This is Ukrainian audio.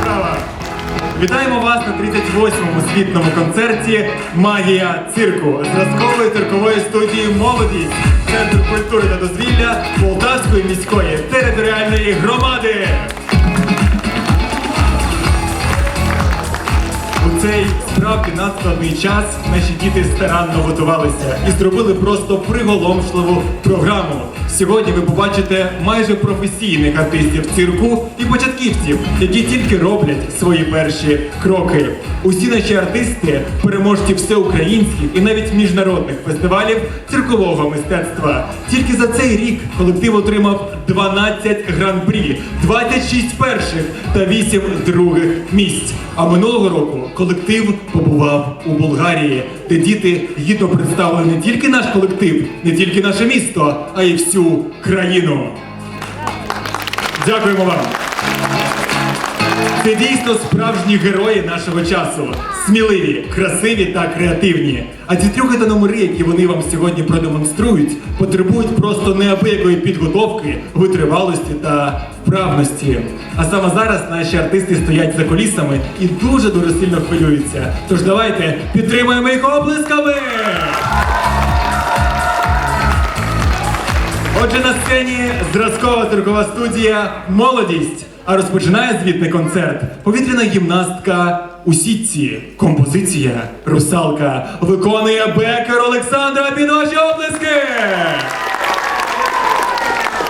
справа. Вітаємо вас на 38-му світному концерті Магія цирку зразкової циркової студії Молодість, Центр культури та дозвілля Полтавської міської територіальної громади. У цей справді надскладний час наші діти старанно готувалися і зробили просто приголомшливу програму. Сьогодні ви побачите майже професійних артистів цирку і початківців, які тільки роблять свої перші кроки. Усі наші артисти переможці всеукраїнських і навіть міжнародних фестивалів циркового мистецтва. Тільки за цей рік колектив отримав 12 гран-прі, 26 перших та 8 других місць. А минулого року колектив побував у Болгарії, де діти гідно представили не тільки наш колектив, не тільки наше місто, а й всю країну. Дякуємо вам. Це дійсно справжні герої нашого часу. Сміливі, красиві та креативні. А ці трюки та номери, які вони вам сьогодні продемонструють, потребують просто неабиякої підготовки, витривалості та вправності. А саме зараз наші артисти стоять за колісами і дуже дуже сильно хвилюються. Тож давайте підтримаємо їх оплесками! Отже, на сцені зразкова циркова студія Молодість. А розпочинає звітний концерт повітряна гімнастка у сітці. Композиція Русалка виконує Бекер Олександра під ваші оплески!